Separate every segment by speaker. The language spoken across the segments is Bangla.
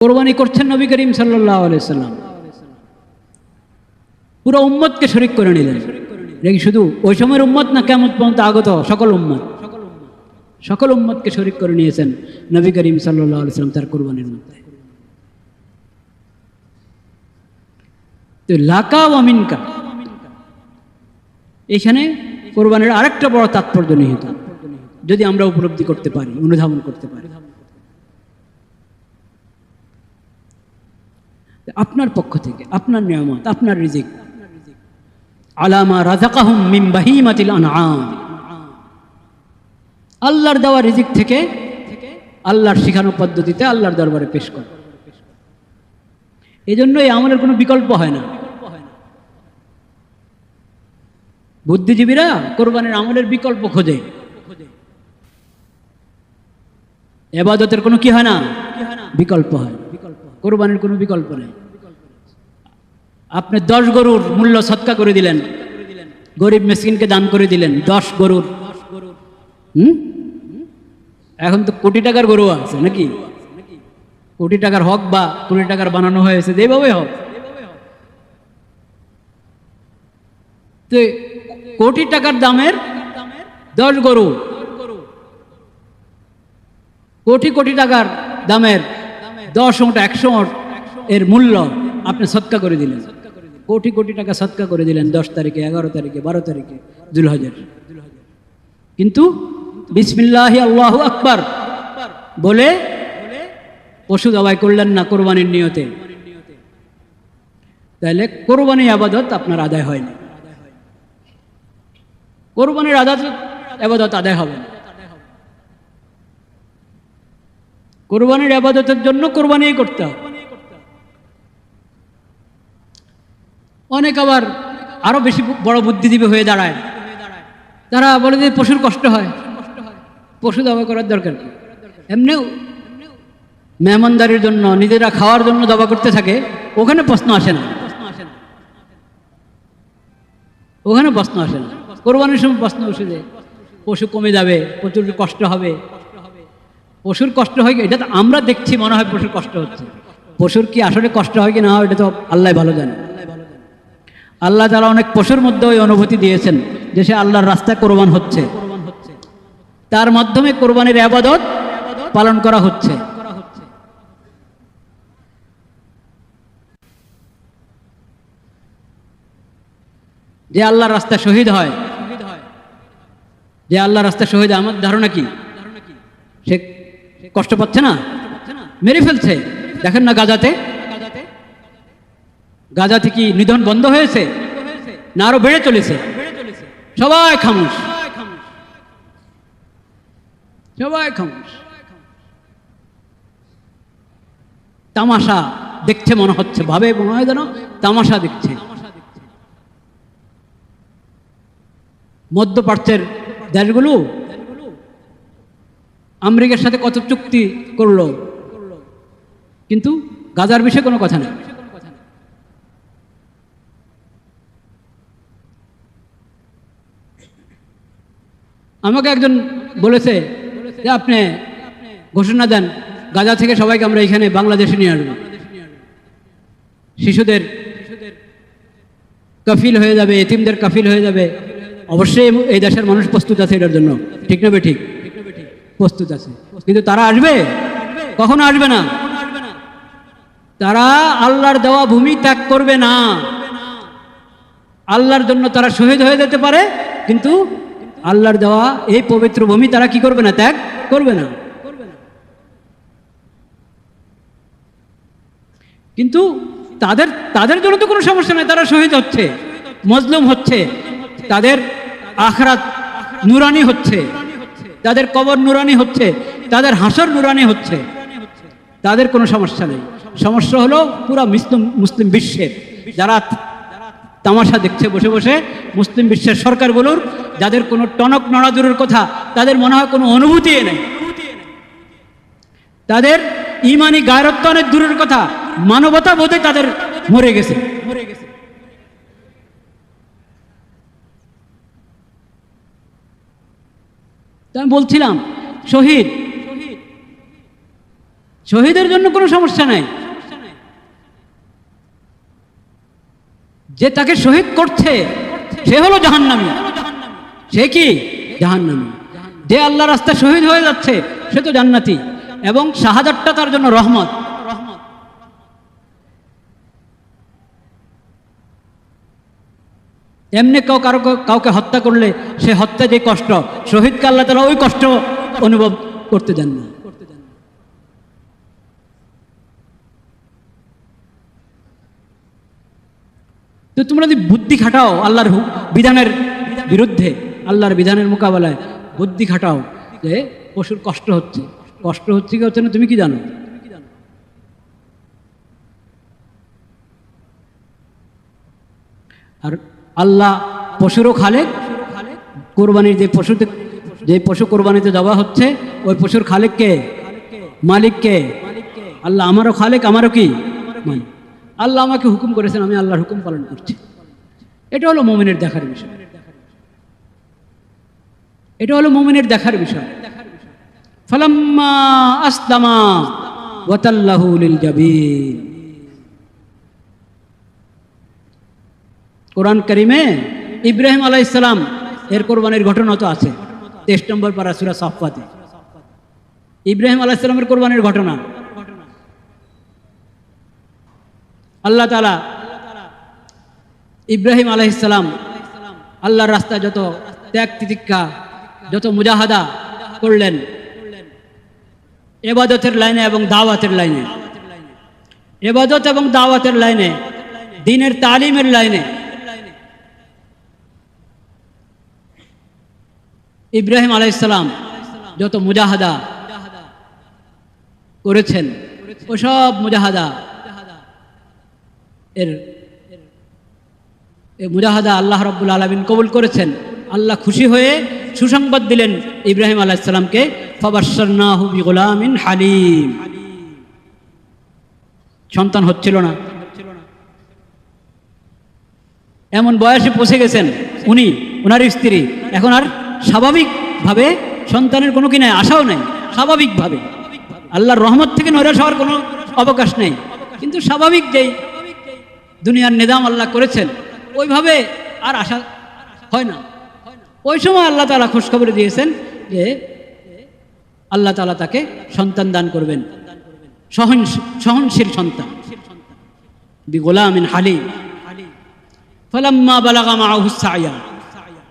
Speaker 1: কোরবানি করছেন নবী করিম আলাইসাল্লাম পুরো উম্মতকে শরিক করে নিলেন। এটা কি শুধু ওই সময়ের উম্মত না কেমন পর্যন্ত আগত? সকল উম্মত। সকল উম্মতকে শরিক করে নিয়েছেন নবী করিম আলাইসাল্লাম তার কোরবানির মধ্যে। লাকা ও মিনকা। এখানে কোরবানির আরেকটা বড় তাৎপর্য নিহিত। যদি আমরা উপলব্ধি করতে পারি, অনুধাবন করতে পারি। আপনার পক্ষ থেকে, আপনার নিয়ামত, আপনার রিজিক। আলামা রাজাকাহুম মিম বাহিমাতিল আল্লাহর দেওয়া রিজিক থেকে আল্লাহর পদ্ধতিতে আল্লাহর দরবারে পেশ কর। এই জন্য এই আমলের কোনো বিকল্প হয় না। বুদ্ধিজীবীরা কোরবানির আমলের বিকল্প খোঁজে। এবাদতের কোনো কি হয় না? বিকল্প হয়। কোরবানির কোনো বিকল্প নেই। আপনি দশ গরুর মূল্য সৎকা করে দিলেন। গরিব মেসকিনকে দান করে দিলেন দশ গরুর। হুম? এখন তো কোটি টাকার গরু আছে নাকি? কোটি টাকার হক বা কোটি টাকার বানানো হয়েছে, যেভাবে হোক। তো কোটি টাকার দামের দশ গরু। কোটি কোটি টাকার দামের দশ ওট একশো এর মূল্য আপনি সৎকা করে দিলেন। কোটি কোটি টাকা সৎকা করে দিলেন দশ তারিখে, এগারো তারিখে, বারো তারিখে দুলহাজার কিন্তু বিসমিল্লাহ আল্লাহ আকবার বলে পশু জবাই করলেন না কোরবানির নিয়তে। তাহলে কোরবানি আবাদত আপনার আদায় হয়নি। কোরবানির আদাত আবাদত আদায় হবে না। কোরবানির আবাদতের জন্য কোরবানি করতে হবে। অনেক আবার আরও বেশি বড় বুদ্ধিজীবী হয়ে দাঁড়ায়। তারা বলে যে পশুর কষ্ট হয়। পশু দাবা করার দরকার এমনিও মেহমানদারির জন্য, নিজেরা খাওয়ার জন্য দাবা করতে থাকে, ওখানে প্রশ্ন আসে না। ওখানে প্রশ্ন আসে না। কোরবানির সময় প্রশ্ন বসে যে, পশু কমে যাবে, প্রচুর কষ্ট হবে। পশুর কষ্ট হয় এটা তো আমরা দেখছি, মনে হয় পশুর কষ্ট হচ্ছে। পশুর কি আসলে কষ্ট হয় কি না হয়, এটা তো আল্লাহ ভালো জানে। আল্লাহ তারা অনেক পশুর মধ্যে ওই অনুভূতি দিয়েছেন যে সে আল্লাহর রাস্তায় কোরবান হচ্ছে। তার মাধ্যমে কোরবানির আবাদত পালন করা হচ্ছে। যে আল্লাহর রাস্তা শহীদ হয়। যে আল্লাহর রাস্তা শহীদ আমার ধারণা কি? সে কষ্ট পাচ্ছে না? মেরে ফেলছে। দেখেন না গাজাতে? গাজাতে কি নিধন বন্ধ হয়েছে? না আরও বেড়ে চলেছে? সবাই খামুশ। সবাই খামুশ। তামাশা দেখছে মনে হচ্ছে। ভাবে মনে হয় যেন তামাশা দেখছে। মধ্যপ্রাচ্যের দেশগুলো আমেরিকার সাথে কত চুক্তি করল? কিন্তু গাজার বিষয়ে কোনো কথা নেই। আমাকে একজন বলেছে যে, আপনি ঘোষণা দেন, গাজা থেকে সবাইকে আমরা এখানে বাংলাদেশে নিয়ে আসব। শিশুদের কাফিল হয়ে যাবে, এতিমদের কাফিল হয়ে যাবে। অবশ্যই এই দেশের মানুষ প্রস্তুত আছে এটার জন্য। ঠিক না ঠিক? প্রস্তুত আছে। কিন্তু তারা আসবে? কখনো আসবে না। তারা আল্লাহর দেওয়া ভূমি ত্যাগ করবে না। আল্লাহর জন্য তারা শহীদ হয়ে যেতে পারে, কিন্তু আল্লাহর দেওয়া এই পবিত্র ভূমি তারা কি করবে না? ত্যাগ করবে না। কিন্তু তাদের তাদের জন্য তো কোনো সমস্যা নেই, তারা শহীদ হচ্ছে, মজলুম হচ্ছে, তাদের আখরাত নুরানি হচ্ছে। তাদের কবর নুরানি হচ্ছে, তাদের হাসর নুরানি হচ্ছে। তাদের কোনো সমস্যা নেই। সমস্যা হলো পুরা মুসলিম মুসলিম বিশ্বের যারা তামাশা দেখছে বসে বসে, মুসলিম বিশ্বের সরকার বলুন, যাদের কোনো টনক নড়াদুরের কথা, তাদের মনে হয় কোনো অনুভূতি নেই। তাদের ইমানি গায়রত্ব অনেক দূরের কথা মানবতা বোধে তাদের মরে গেছে। তো আমি বলছিলাম, শহীদ। শহীদের জন্য কোনো সমস্যা নাই। যে তাকে শহীদ করছে, সে হলো জাহান্নামি। সে কি? জাহান্নামি। যে আল্লাহ রাস্তা শহীদ হয়ে যাচ্ছে, সে তো জান্নাতি। এবং শাহাদাতটা তার জন্য রহমত। এমনি কেউ কারও কাউকে হত্যা করলে সে হত্যা যে কষ্ট শহীদকে আল্লাহ তালা ওই কষ্ট অনুভব করতে দেন না। তো তোমরা যদি বুদ্ধি খাটাও আল্লাহর বিধানের বিরুদ্ধে, আল্লাহর বিধানের মোকাবেলায় বুদ্ধি খাটাও যে পশুর কষ্ট হচ্ছে। কষ্ট হচ্ছে কি হচ্ছে না, তুমি কি জানো? আর আল্লাহ পশুরও খালেক। কোরবানির যে পশুতে যে পশু কোরবানিতে দেওয়া হচ্ছে, ওই পশুর খালেককে মালিককে আল্লাহ আমারও খালেক, আমারও কি? আল্লাহ আমাকে হুকুম করেছেন, আমি আল্লাহর হুকুম পালন করছি। এটা হলো মোমিনের দেখার বিষয়। এটা হলো মোমিনের দেখার বিষয়। ফালাম্মা আসলামা ওয়াতাল্লাহু লিল কোরআন করিমে ইব্রাহিম আলাহ ইসলাম এর কোরবানির ঘটনা তো আছে। তেইশ নম্বর পারা সুরা ইব্রাহিম আলাহ ইসলামের কোরবানির ঘটনা। আল্লাহ তালা ইব্রাহিম আলাইসালাম আল্লাহর রাস্তায় যত ত্যাগ তিতিক্ষা, যত মুজাহাদা করলেন, এবাদতের লাইনে এবং দাওয়াতের লাইনে, এবাদত এবং দাওয়াতের লাইনে, দিনের তালিমের লাইনে ইব্রাহিম আলাইসালাম যত মুজাহাদা করেছেন ওসব মুজাহাদা এর মুজাহাদা আল্লাহ রব্বুল আলমিন কবুল করেছেন। আল্লাহ খুশি হয়ে সুসংবাদ দিলেন ইব্রাহিম আলাইসালামকে ফবাসন্নাহু গোলামিন হালিম। সন্তান হচ্ছিল না। এমন বয়সে পৌঁছে গেছেন উনি ওনার স্ত্রী। এখন আর স্বাভাবিকভাবে সন্তানের কোনো কি নাই, আশাও নেই, স্বাভাবিকভাবে। আল্লাহর রহমত থেকে নৈরাশ হওয়ার কোনো অবকাশ নেই। কিন্তু স্বাভাবিক যেই দুনিয়ার নিজাম আল্লাহ করেছেন, ওইভাবে আর আশা হয় না। ওই সময় আল্লাহ তালা খোঁজখবর দিয়েছেন যে আল্লাহ তালা তাকে সন্তান দান করবেন। সহন সহনশীল সন্তান। বি গোলামিন হালি ফলাম্মা বালাগা মা হুসাইয়া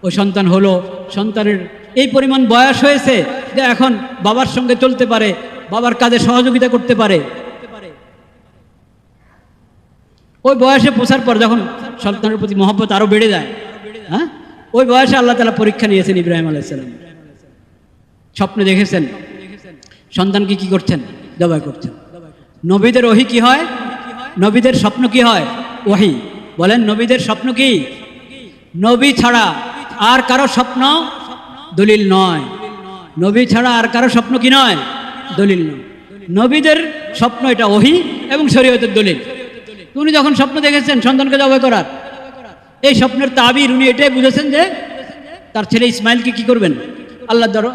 Speaker 1: ওই সন্তান হলো। সন্তানের এই পরিমাণ বয়স হয়েছে যে এখন বাবার সঙ্গে চলতে পারে, বাবার কাজে সহযোগিতা করতে পারে। ওই বয়সে পৌঁছার পর যখন সন্তানের প্রতি মহব্বত আরও বেড়ে যায় হ্যাঁ? ওই বয়সে আল্লাহ তালা পরীক্ষা নিয়েছেন ইব্রাহিম আলাইসালাম স্বপ্নে দেখেছেন। সন্তানকে কি করছেন? জবাই করছেন। নবীদের ওহি কি হয়? নবীদের স্বপ্ন কি হয়? ওহি। বলেন, নবীদের স্বপ্ন কি? নবী ছাড়া আর কারও স্বপ্ন দলিল নয়। নবী ছাড়া আর কারও স্বপ্ন কি নয়? দলিল নয়। নবীদের স্বপ্ন এটা ওহি এবং শরীয়তের দলিল। উনি যখন স্বপ্ন দেখেছেন, সন্তানকে জবাই করার এই স্বপ্নের তাবির উনি এটাই বুঝেছেন যে তার ছেলে ইসমাইলকে কি করবেন? আল্লাহ দর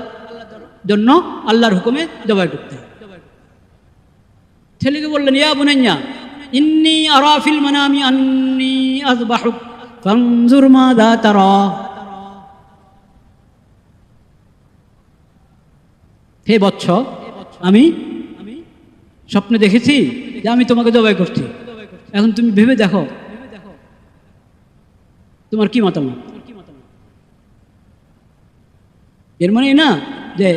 Speaker 1: জন্য আল্লাহর হুকুমে জবাই করতে ছেলেকে বললেন, ইয়া বুনাইয়া, ইন্নি আরাফিল মানামি আন্নি আযবাহুক ফানজুর মাযা তারা। হে বৎস, আমি স্বপ্নে দেখেছি যে আমি তোমাকে জবাই করছি। এখন তুমি ভেবে দেখো, তোমার কি মতামত? এর মানে না যে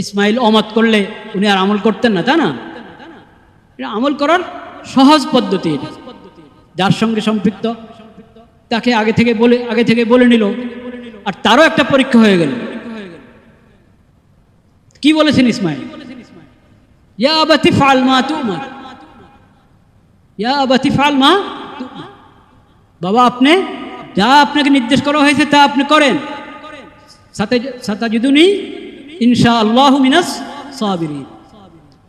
Speaker 1: ইসমাইল অমত করলে উনি আর আমল করতেন না, তা না? আমল করার সহজ পদ্ধতি যার সঙ্গে সম্পৃক্ত, তাকে আগে থেকে বলে, আগে থেকে বলে নিল, আর তারও একটা পরীক্ষা হয়ে গেল। কি বলেছেন ইসমাইল? বাবা, আপনি যা আপনাকে নির্দেশ করা হয়েছে তা আপনি করেন। মিনাস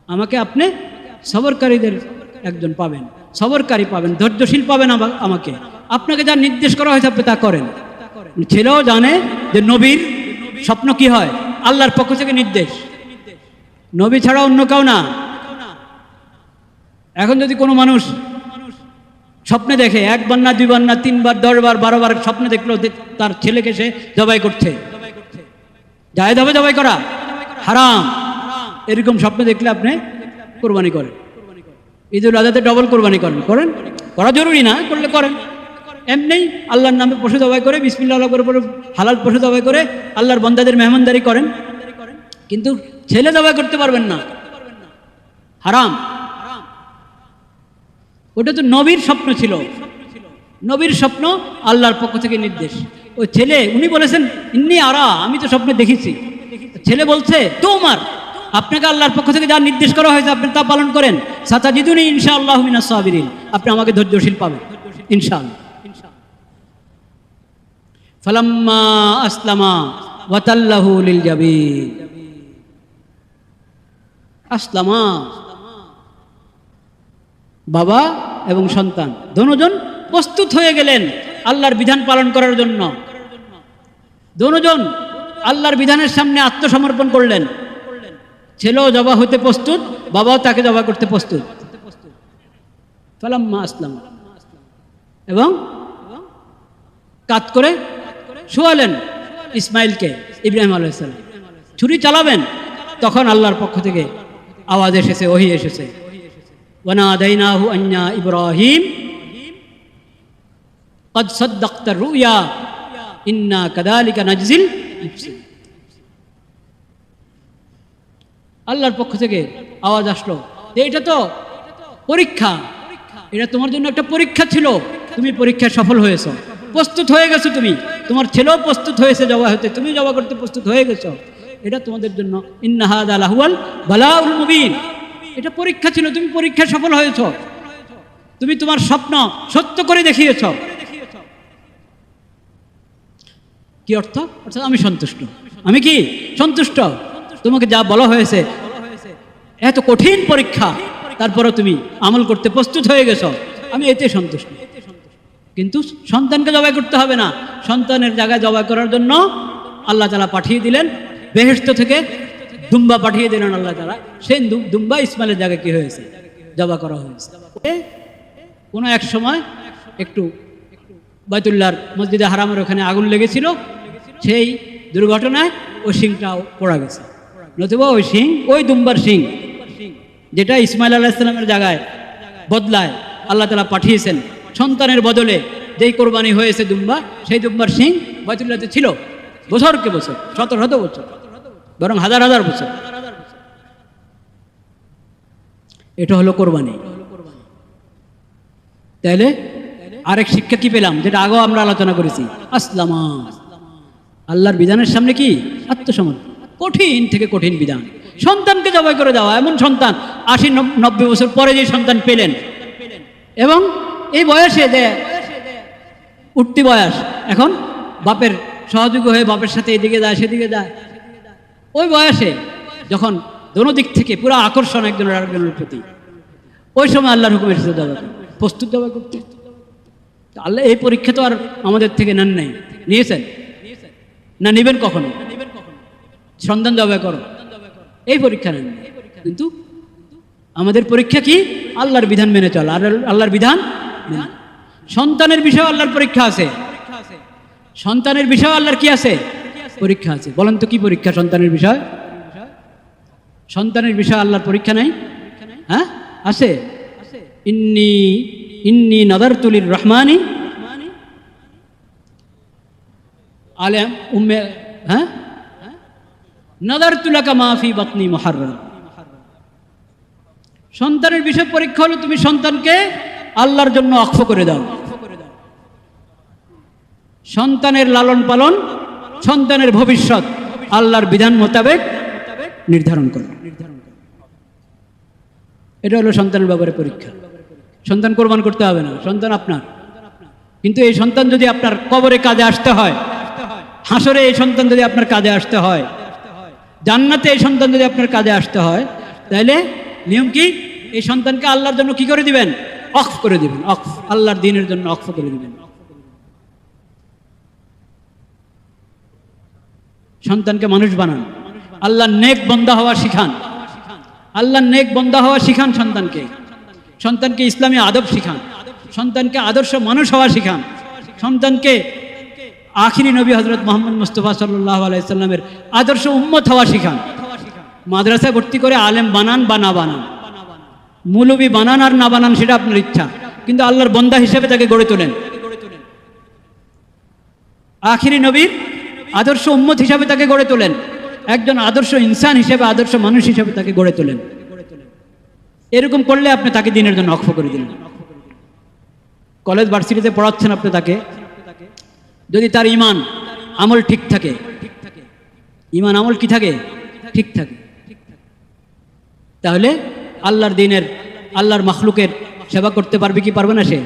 Speaker 1: আমাকে আপনি সবরকারীদের একজন পাবেন। সবরকারী পাবেন, ধৈর্যশীল পাবেন আমা- আমাকে। আপনাকে যা নির্দেশ করা হয়েছে আপনি তা করেন। ছেলেও জানে যে নবীর স্বপ্ন কি হয়? আল্লাহর পক্ষ থেকে নির্দেশ। নবী ছাড়া অন্য কেউ না। এখন যদি কোনো মানুষ স্বপ্নে দেখে একবার না দুইবার না তিনবার দশবার বারোবার স্বপ্নে দেখল তার ছেলেকে সে জবাই করছে। জায়েদ হবে জবাই করা? হারাম। এরকম স্বপ্নে দেখলে আপনি কোরবানি করেন। ঈদুল আজাতে ডবল কোরবানি করেন। করেন? করা জরুরি না, করলে করেন। এমনি আল্লাহর নামে পশু জবাই করে বিসমিল্লা আল্লাহ করে হালাল পশু জবাই করে, আল্লাহর বন্দাদের মেহমানদারি করেন। কিন্তু ছেলে জবাই করতে পারবেন না। হারাম। ওটা তো নবীর স্বপ্ন ছিল। নবীর স্বপ্ন আল্লাহর পক্ষ থেকে নির্দেশ। ও ছেলে, উনি বলেছেন, ইন্নি আরা, আমি তো স্বপ্নে দেখেছি। ছেলে বলছে তোমার আপনাকে আল্লাহর পক্ষ থেকে যা নির্দেশ করা হয়েছে, আপনি তা পালন করেন। সাতা জিদুনি ইনশা আল্লাহ আপনি আমাকে ধৈর্যশীল পাবেন, ইনশাআল্লাহ। ফালাম্মা আসলামা ওয়াতাল্লাহু লিল জাবিন। আসলামা। বাবা এবং সন্তান, দনোজন প্রস্তুত হয়ে গেলেন আল্লাহর বিধান পালন করার জন্য। দনোজন আল্লাহর বিধানের সামনে আত্মসমর্পণ করলেন। ছেলেও জবা হতে প্রস্তুত, বাবাও তাকে জবা করতে প্রস্তুত। ফালাম্মা আসলাম। এবং কাত করে শোয়ালেন ইসমাইলকে, ইব্রাহিম আলাইসাল্লাম ছুরি চালাবেন, তখন আল্লাহর পক্ষ থেকে আওয়াজ এসেছে ওহি এসেছে وناديناه أن يا إبراهيم قد صدقت الرؤيا إنا كذلك نجزي المحسنين আল্লাহর পক্ষ থেকে আওয়াজ আসলো যে এটা তো পরীক্ষা এটা তোমার জন্য একটা পরীক্ষা ছিল তুমি পরীক্ষায় সফল হয়েছো প্রস্তুত হয়ে গেছো তুমি তোমার ছেলেও প্রস্তুত হয়েছে জবা হতে তুমি জবা করতে প্রস্তুত হয়ে গেছো এটা তোমাদের জন্য। ইন্নাহাদ আলাহুয়াল বালাউল মুবিন। এটা পরীক্ষা ছিল, তুমি পরীক্ষায় সফল হয়েছ। তুমি তোমার স্বপ্ন সত্য করে দেখিয়েছ। কি অর্থ? অর্থাৎ আমি সন্তুষ্ট। আমি কি সন্তুষ্ট? তোমাকে যা বলা হয়েছে, এত কঠিন পরীক্ষা তারপরে তুমি আমল করতে প্রস্তুত হয়ে গেছ। আমি এতে সন্তুষ্ট। কিন্তু সন্তানকে জবাই করতে হবে না। সন্তানের জায়গায় জবাই করার জন্য আল্লাহ তালা পাঠিয়ে দিলেন বেহেস্ত থেকে দুম্বা পাঠিয়ে দিলেন আল্লাহ তালা সেই দুম্বা ইসমাইলের জায়গায় কি হয়েছে? জবা করা হয়েছে। কোনো এক সময় একটু বাইতুল্লাহর মসজিদে হারামের ওখানে আগুন লেগেছিল, সেই দুর্ঘটনায় ওই শিংটাও পড়া গেছে। নতুবা ওই শিং ওই দুম্বার সিং, যেটা ইসমাইল আলাহিসাল্লামের জায়গায় বদলায়, আল্লাহ তালা পাঠিয়েছেন। সন্তানের বদলে যেই কোরবানি হয়েছে দুম্বা, সেই দুম্বার সিং বাইতুল্লাহতে ছিল। বছরকে বছর? শত শত বছর। বরং হাজার হাজার বছর। এটা হলো কোরবানি। তাইলে আরেক শিক্ষা কি পেলাম, যেটা আগেও আমরা আলোচনা করেছি। আসলামা। আল্লাহর বিধানের সামনে কি? আত্মসমর্পণ। কঠিন থেকে কঠিন বিধান। সন্তানকে জবাই করে দেওয়া, এমন সন্তান, আশি নব্বই বছর পরে যে সন্তান পেলেন। এবং এই বয়সে যে উঠতি বয়স, এখন বাপের সহযোগী হয়ে বাপের সাথে এদিকে যায়, সেদিকে যায়। ওই বয়সে যখন দোনো দিক থেকে পুরো আকর্ষণ একজনের আরেকজনের প্রতি, ওই সময় আল্লাহর হুকুম এসেছে দাবা প্রস্তুত দাবা করতে। আল্লাহ এই পরীক্ষা তো আর আমাদের থেকে নেন নাই। নিয়েছেন? না নেবেন কখনো? সন্তান জবাই করো। এই পরীক্ষা নেন। কিন্তু আমাদের পরীক্ষা কি? আল্লাহর বিধান মেনে চলা। আর আল্লাহর বিধান। সন্তানের বিষয়ে আল্লাহর পরীক্ষা আছে। সন্তানের বিষয়ে আল্লাহর কি আছে? পরীক্ষা আছে। বলেন তো কি পরীক্ষা? সন্তানের বিষয়? সন্তানের বিষয়ে আল্লাহর পরীক্ষা নাই? হ্যাঁ? আছে? ইন্নি ইন্নি নদর তুলির রহমানি। আলেম উম্মে হ্যাঁ? মাফি বাতনি মহারম সন্তানের বিষয় পরীক্ষা হলো তুমি সন্তানকে আল্লাহর জন্য অক্ষ করে দাও। সন্তানের লালন পালন সন্তানের ভবিষ্যৎ আল্লাহর বিধান মোতাবেক নির্ধারণ করো এটা হলো সন্তানের ব্যাপারে পরীক্ষা। সন্তান কোরবান করতে হবে না, সন্তান আপনার। কিন্তু এই সন্তান যদি আপনার কবরে কাজে আসতে হয়, হাসরে এই সন্তান যদি আপনার কাজে আসতে হয়, জান্নাতে এই সন্তান যদি আপনার কাজে আসতে হয়, তাহলে নিয়ম কি? এই সন্তানকে আল্লাহর জন্য কি করে দিবেন? অক্ফ করে দিবেন, অক্ফ। আল্লাহর দিনের জন্য অক্ফ করে দিবেন। সন্তানকে মানুষ বানান। আল্লাহ নেক বন্দা হওয়া শিখান। আল্লাহ নেক বন্দা হওয়া শিখান সন্তানকে। সন্তানকে ইসলামী আদব শিখান। সন্তানকে আদর্শ মানুষ হওয়া শিখান। সন্তানকে আখিরি নবী হজরত মোহাম্মদ মুস্তফা সাল্লাহ আলাইসাল্লামের আদর্শ উম্মত হওয়া শিখান। মাদ্রাসায় ভর্তি করে আলেম বানান বা না বানান। মৌলবী বানান আর না বানান সেটা আপনার ইচ্ছা। কিন্তু আল্লাহর বন্দা হিসেবে তাকে গড়ে তোলেন। আখিরি নবীর আদর্শ উম্মত হিসাবে তাকে গড়ে তোলেন। একজন আদর্শ ইনসান হিসেবে, আদর্শ মানুষ হিসেবে তাকে গড়ে তোলেন। এরকম করলে আপনি তাকে দিনের জন্য অক্ষ করে দিলেন। কলেজ ভার্সিটিতে পড়াচ্ছেন আপনি তাকে। যদি তার ইমান, আমল ঠিক থাকে, ইমান, আমল কি থাকে? ঠিক থাকে। তাহলে আল্লাহর দিনের, আল্লাহর মখলুকের সেবা করতে পারবে কি পারবে না সে?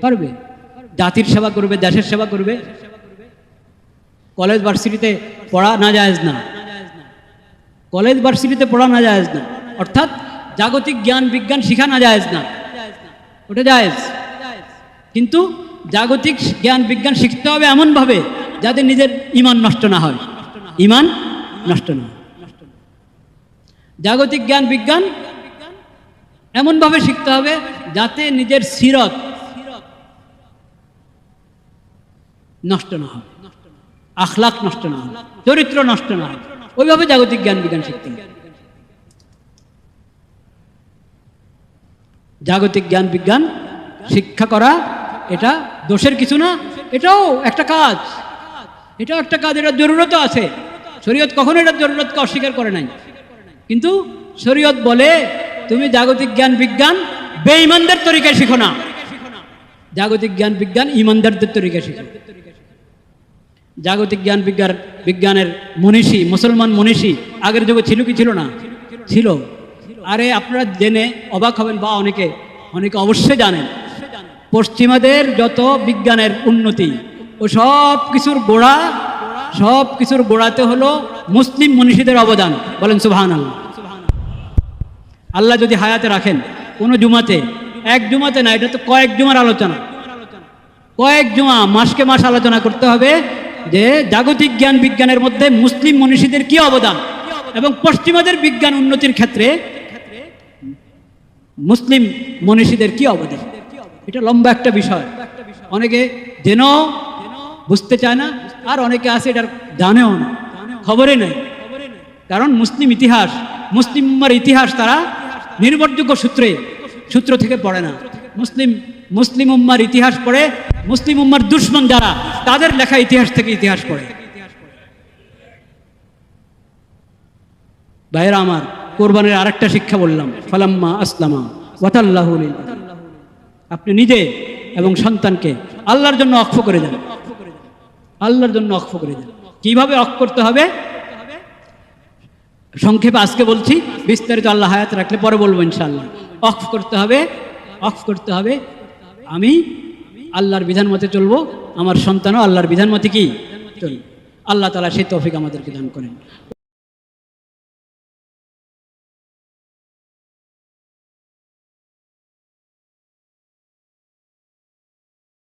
Speaker 1: পারবে। জাতির সেবা করবে, দেশের সেবা করবে। কলেজ ভার্সিটিতে পড়া না জায়েজ না। কলেজ ভার্সিটিতে পড়া না জায়েজ না। অর্থাৎ জাগতিক জ্ঞান বিজ্ঞান শিখা না যায়জ না। ওটা জায়েজ। কিন্তু জাগতিক জ্ঞান বিজ্ঞান শিখতে হবে এমনভাবে যাতে নিজের ইমান নষ্ট না হয়। ইমান নষ্ট না জাগতিক জ্ঞান বিজ্ঞান এমনভাবে শিখতে হবে যাতে নিজের সিরত নষ্ট না হয়। আখলাক নষ্ট না হয় চরিত্র নষ্ট না। হয় ওইভাবে জাগতিক জ্ঞান বিজ্ঞান শিখতে জাগতিক জ্ঞান বিজ্ঞান, শিক্ষা করা, এটা দোষের কিছু না, এটাও একটা কাজ। এটাও একটা কাজ এটা জরুরতও আছে। শরীয়ত কখনো এটা জরুরতকে অস্বীকার করে নাই। কিন্তু শরীয়ত বলে, তুমি জাগতিক জ্ঞান বিজ্ঞান বেঈমানদের তরিকায় শিখো না। জাগতিক জ্ঞান বিজ্ঞান ইমানদারদের তরিকায় শিখো। জাগতিক জ্ঞান বিজ্ঞান বিজ্ঞানের মনীষী, মুসলমান মনীষী, আগের যুগে ছিল কি ছিল না? ছিল। আরে আপনারা জেনে অবাক হবেন বা অনেকে অনেকে অবশ্যই জানেন। পশ্চিমাদের যত বিজ্ঞানের উন্নতি, ও সব কিছুর গোড়া, সব কিছুর গোড়াতে হলো মুসলিম মনীষীদের অবদান। বলেন সুবহান আল্লাহ আল্লাহ যদি হায়াতে রাখেন, কোনো জুমাতে, এক জুমাতে না, এটা তো কয়েক জুমার আলোচনা। কয়েক জুমা মাসকে মাস আলোচনা করতে হবে যে জাগতিক জ্ঞান বিজ্ঞানের মধ্যে মুসলিম মনীষীদের কি অবদান? এবং পশ্চিমাদের বিজ্ঞান উন্নতির ক্ষেত্রে মুসলিম মনীষীদের কি অবদান? এটা লম্বা একটা বিষয়। অনেকে যেন বুঝতে চায় না, আর অনেকে আছে এটার জানেও না, খবরে নেই। কারণ মুসলিম ইতিহাস মুসলিম উম্মার ইতিহাস তারা নির্ভরযোগ্য সূত্রে, সূত্র থেকে পড়ে না। মুসলিম মুসলিম উম্মার ইতিহাস পড়ে, মুসলিম উম্মার দুশ্মন যারা, তাদের লেখা ইতিহাস থেকে ইতিহাস পড়ে। ভাইয়েরা আমার, কোরবানের আরেকটা শিক্ষা বললাম, ফালাম্মা আসলামা, ওয়াতাল্লাহ আপনি নিজে এবং সন্তানকে আল্লাহর জন্য অক্ষ করে দেন। আল্লাহর জন্য অক্ষ করে দেন। কীভাবে অক্ষ করতে হবে? সংক্ষেপে আজকে বলছি, বিস্তারিত আল্লাহ হায়াত রাখলে পরে বলব ইনশাআল্লাহ। অফ করতে হবে অফ করতে হবে আমি আল্লাহর বিধান মতে চলবো, আমার সন্তানও আল্লাহর বিধান মতে কি? চলবে। আল্লাহ তালা সেই তৌফিক আমাদেরকে দান করেন।